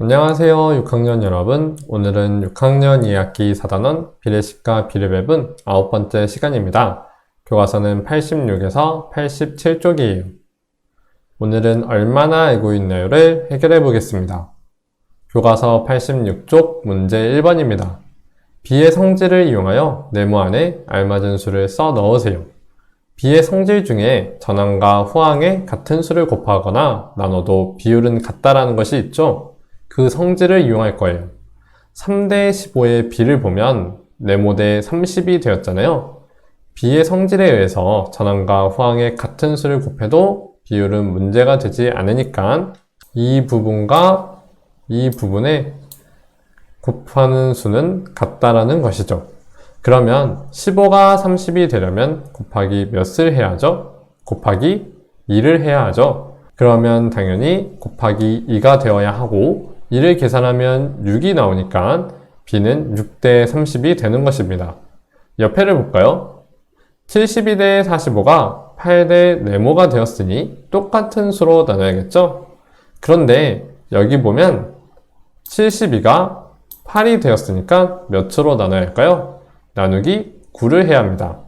안녕하세요 6학년 여러분. 오늘은 6학년 2학기 4단원 비례식과 비례배분 아홉 번째 시간입니다. 교과서는 86에서 87쪽이에요. 오늘은 얼마나 알고 있나요를 해결해 보겠습니다. 교과서 86쪽 문제 1번입니다. 비의 성질을 이용하여 네모 안에 알맞은 수를 써 넣으세요. 비의 성질 중에 전항과 후항의 같은 수를 곱하거나 나눠도 비율은 같다라는 것이 있죠 그 성질을 이용할 거예요. 3대 15의 b를 보면 네모 대 30이 되었잖아요. b의 성질에 의해서 전항과 후항의 같은 수를 곱해도 비율은 문제가 되지 않으니까 이 부분과 이 부분에 곱하는 수는 같다라는 것이죠. 그러면 15가 30이 되려면 곱하기 몇을 해야 하죠? 곱하기 2를 해야 하죠. 그러면 당연히 곱하기 2가 되어야 하고 이를 계산하면 6이 나오니까 b는 6대 30이 되는 것입니다. 옆에를 볼까요? 72대 45가 8대 네모가 되었으니 똑같은 수로 나눠야겠죠? 그런데 여기 보면 72가 8이 되었으니까 몇 수로 나눠야 할까요? 나누기 9를 해야 합니다.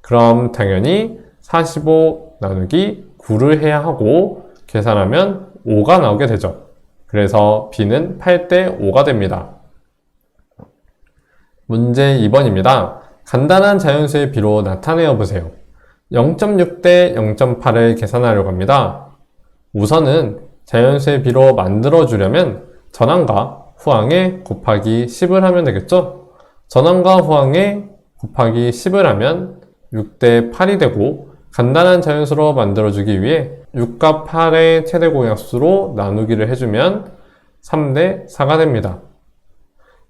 그럼 당연히 45 나누기 9를 해야 하고 계산하면 5가 나오게 되죠. 그래서 b는 8대 5가 됩니다. 문제 2번입니다. 간단한 자연수의 b로 나타내어 보세요. 0.6대 0.8을 계산하려고 합니다. 우선은 자연수의 b로 만들어 주려면 전항과 후항에 곱하기 10을 하면 되겠죠? 전항과 후항에 곱하기 10을 하면 6대 8이 되고 간단한 자연수로 만들어주기 위해 6과 8의 최대 공약수로 나누기를 해주면 3대 4가 됩니다.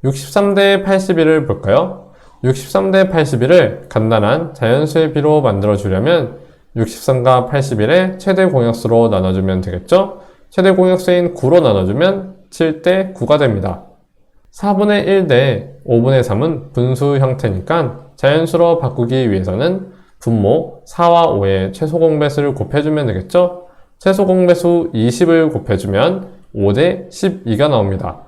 63대 81을 볼까요? 63대 81을 간단한 자연수의 비로 만들어주려면 63과 81의 최대 공약수로 나눠주면 되겠죠? 최대 공약수인 9로 나눠주면 7대 9가 됩니다. 4분의 1대 5분의 3은 분수 형태니까 자연수로 바꾸기 위해서는 분모 4와 5의 최소 공배수를 곱해주면 되겠죠? 최소 공배수 20을 곱해주면 5대 12가 나옵니다.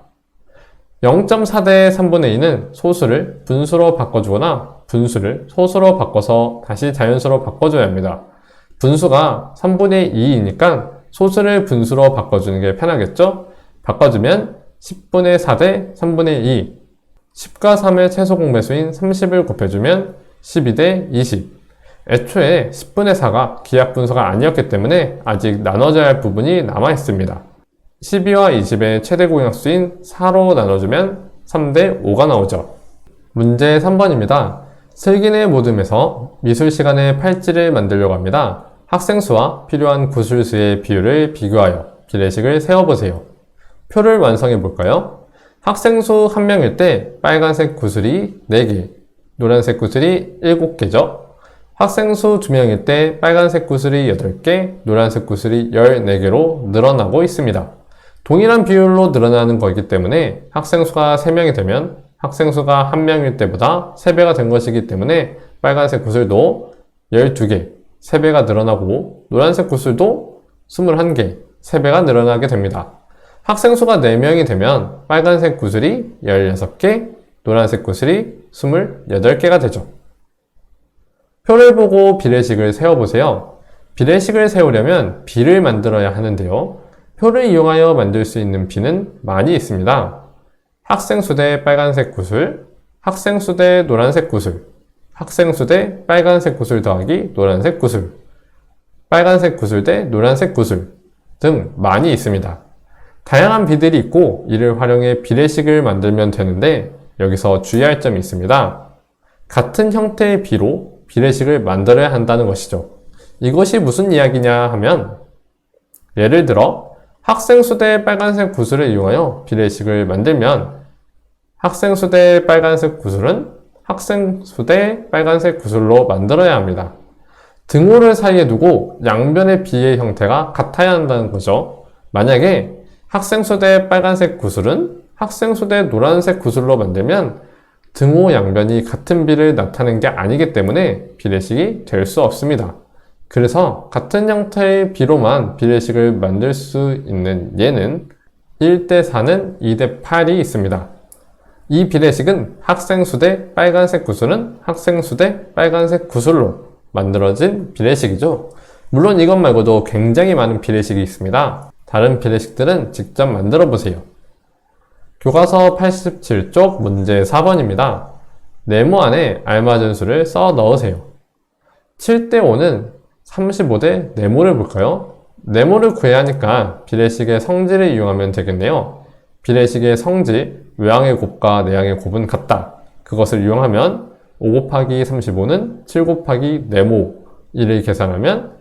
0.4대 3분의 2는 소수를 분수로 바꿔주거나 분수를 소수로 바꿔서 다시 자연수로 바꿔줘야 합니다. 분수가 3분의 2이니까 소수를 분수로 바꿔주는 게 편하겠죠? 바꿔주면 10분의 4대 3분의 2 10과 3의 최소 공배수인 30을 곱해주면 12대 20 애초에 10분의 4가 기하 분수가 아니었기 때문에 아직 나눠져야 할 부분이 남아 있습니다. 12와 20의 최대 공약수인 4로 나눠주면 3대 5가 나오죠. 문제 3번입니다. 슬기네 모듬에서 미술 시간에 팔찌를 만들려고 합니다. 학생 수와 필요한 구술 수의 비율을 비교하여 비례식을 세워보세요. 표를 완성해 볼까요? 학생 수 1명일 때 빨간색 구슬이 4개, 노란색 구슬이 7개죠. 학생 수 2명일 때 빨간색 구슬이 8개, 노란색 구슬이 14개로 늘어나고 있습니다. 동일한 비율로 늘어나는 거기 때문에 학생 수가 3명이 되면 학생 수가 1명일 때보다 3배가 된 것이기 때문에 빨간색 구슬도 12개, 3배가 늘어나고 노란색 구슬도 21개, 3배가 늘어나게 됩니다. 학생 수가 4명이 되면 빨간색 구슬이 16개, 노란색 구슬이 28개가 되죠. 표를 보고 비례식을 세워보세요. 비례식을 세우려면 비를 만들어야 하는데요. 표를 이용하여 만들 수 있는 비는 많이 있습니다. 학생 수 대 빨간색 구슬, 학생 수 대 노란색 구슬, 학생 수 대 빨간색 구슬 더하기 노란색 구슬, 빨간색 구슬 대 노란색 구슬 등 많이 있습니다. 다양한 비들이 있고 이를 활용해 비례식을 만들면 되는데 여기서 주의할 점이 있습니다. 같은 형태의 비로 비례식을 만들어야 한다는 것이죠. 이것이 무슨 이야기냐 하면 예를 들어 학생 수대 빨간색 구슬을 이용하여 비례식을 만들면 학생 수대 빨간색 구슬은 학생 수대 빨간색 구슬로 만들어야 합니다. 등호를 사이에 두고 양변의 비의 형태가 같아야 한다는 거죠. 만약에 학생 수대 빨간색 구슬은 학생 수대 노란색 구슬로 만들면 등호 양변이 같은 비를 나타내는 게 아니기 때문에 비례식이 될 수 없습니다. 그래서 같은 형태의 비로만 비례식을 만들 수 있는 예는 1대 4는 2대 8이 있습니다. 이 비례식은 학생 수 대 빨간색 구슬은 학생 수 대 빨간색 구슬로 만들어진 비례식이죠. 물론 이것 말고도 굉장히 많은 비례식이 있습니다. 다른 비례식들은 직접 만들어 보세요. 교과서 87쪽 문제 4번입니다. 네모 안에 알맞은 수를 써 넣으세요. 7대 5는 35대 네모를 볼까요? 네모를 구해야 하니까 비례식의 성질을 이용하면 되겠네요. 비례식의 성질, 외항의 곱과 내항의 곱은 같다. 그것을 이용하면 5 곱하기 35는 7 곱하기 네모 1을 계산하면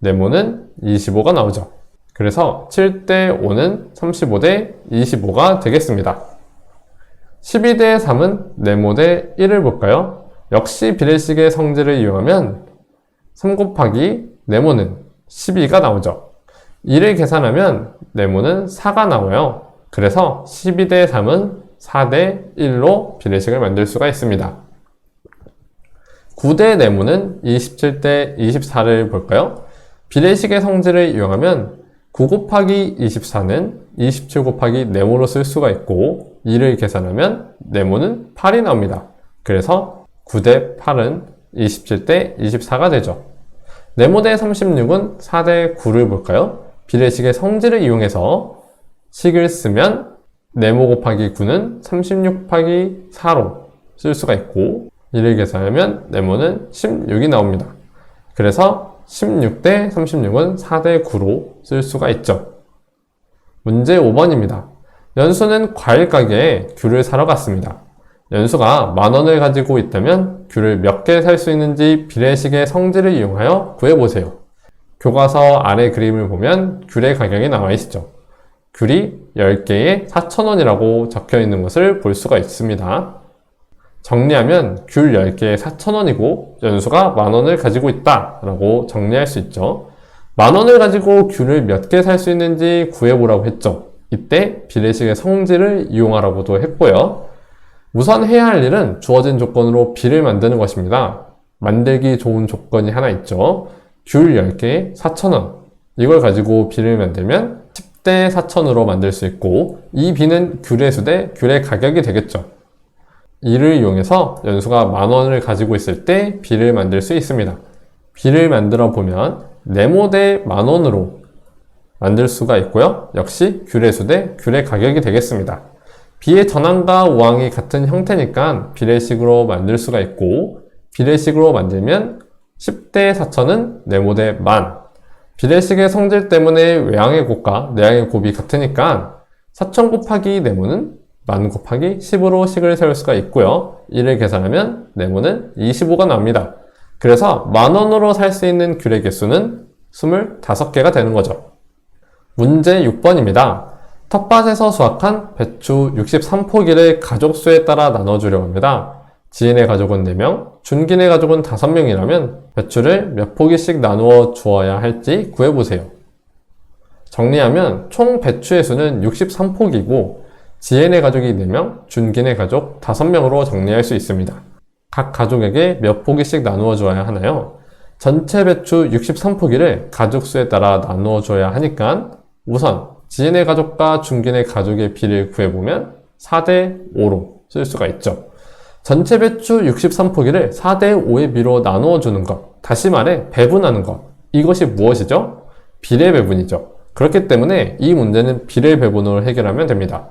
네모는 25가 나오죠. 그래서 7대 5는 35대 25가 되겠습니다. 12대 3은 네모 대 1을 볼까요? 역시 비례식의 성질을 이용하면 3 곱하기 네모는 12가 나오죠. 1을 계산하면 네모는 4가 나와요. 그래서 12대 3은 4대 1로 비례식을 만들 수가 있습니다. 9대 네모는 27대 24를 볼까요? 비례식의 성질을 이용하면 9 곱하기 24는 27 곱하기 네모로 쓸 수가 있고 2를 계산하면 네모는 8이 나옵니다. 그래서 9 대 8은 27 대 24가 되죠. 네모 대 36은 4 대 9를 볼까요? 비례식의 성질을 이용해서 식을 쓰면 네모 곱하기 9는 36 곱하기 4로 쓸 수가 있고 1을 계산하면 네모는 16이 나옵니다. 그래서 16대 36은 4대 9로 쓸 수가 있죠. 문제 5번입니다. 연수는 과일 가게에 귤을 사러 갔습니다. 연수가 만 원을 가지고 있다면 귤을 몇 개 살 수 있는지 비례식의 성질을 이용하여 구해보세요. 교과서 아래 그림을 보면 귤의 가격이 나와 있죠. 귤이 10개에 4,000원이라고 적혀 있는 것을 볼 수가 있습니다. 정리하면 귤 10개에 4,000원이고 연수가 만원을 가지고 있다 라고 정리할 수 있죠. 만원을 가지고 귤을 몇 개 살 수 있는지 구해보라고 했죠. 이때 비례식의 성질을 이용하라고도 했고요. 우선 해야 할 일은 주어진 조건으로 비를 만드는 것입니다. 만들기 좋은 조건이 하나 있죠. 귤 10개에 4,000원. 이걸 가지고 비를 만들면 10대 4,000으로 만들 수 있고 이 비는 귤의 수 대 귤의 가격이 되겠죠. 이를 이용해서 연수가 만 원을 가지고 있을 때 비를 만들 수 있습니다. 비를 만들어 보면 네모 대만 원으로 만들 수가 있고요. 역시 귤의 수대 귤의 가격이 되겠습니다. 비의 전항과 우항이 같은 형태니까 비례식으로 만들 수가 있고 비례식으로 만들면 10대 4천은 네모 대 만. 비례식의 성질 때문에 외항의 곱과 내항의 곱이 같으니까 4천 곱하기 네모는 만 곱하기 10으로 식을 세울 수가 있고요. 이를 계산하면 네모는 25가 나옵니다. 그래서 만 원으로 살 수 있는 귤의 개수는 25개가 되는 거죠. 문제 6번입니다. 텃밭에서 수확한 배추 63포기를 가족수에 따라 나눠주려고 합니다. 지인의 가족은 4명, 준기의 가족은 5명이라면 배추를 몇 포기씩 나누어 주어야 할지 구해보세요. 정리하면 총 배추의 수는 63포기고 지인의 가족이 4명, 준기의 가족 5명으로 정리할 수 있습니다. 각 가족에게 몇 포기씩 나누어 주어야 하나요? 전체 배추 63포기를 가족 수에 따라 나누어 줘야 하니까 우선 지인의 가족과 중gin의 가족의 비를 구해보면 4대 5로 쓸 수가 있죠. 전체 배추 63포기를 4대 5의 비로 나누어 주는 것, 다시 말해 배분하는 것. 이것이 무엇이죠? 비례 배분이죠. 그렇기 때문에 이 문제는 비례 배분으로 해결하면 됩니다.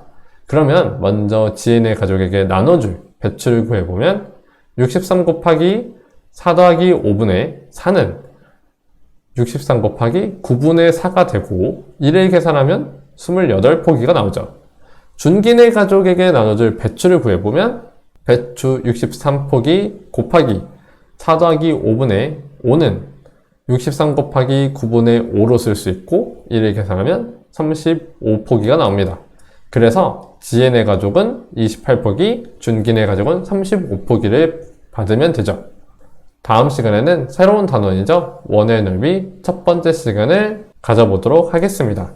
그러면 먼저 지인의 가족에게 나눠줄 배추를 구해보면 63 곱하기 4 더하기 5분의 4는 63 곱하기 9분의 4가 되고 1을 계산하면 28포기가 나오죠. 준기네 가족에게 나눠줄 배추를 구해보면 배추 63포기 곱하기 4 더하기 5분의 5는 63 곱하기 9분의 5로 쓸 수 있고 1을 계산하면 35포기가 나옵니다. 그래서 지혜네 가족은 28포기, 준기네 가족은 35포기를 받으면 되죠. 다음 시간에는 새로운 단원이죠. 원의 넓이 첫 번째 시간을 가져보도록 하겠습니다.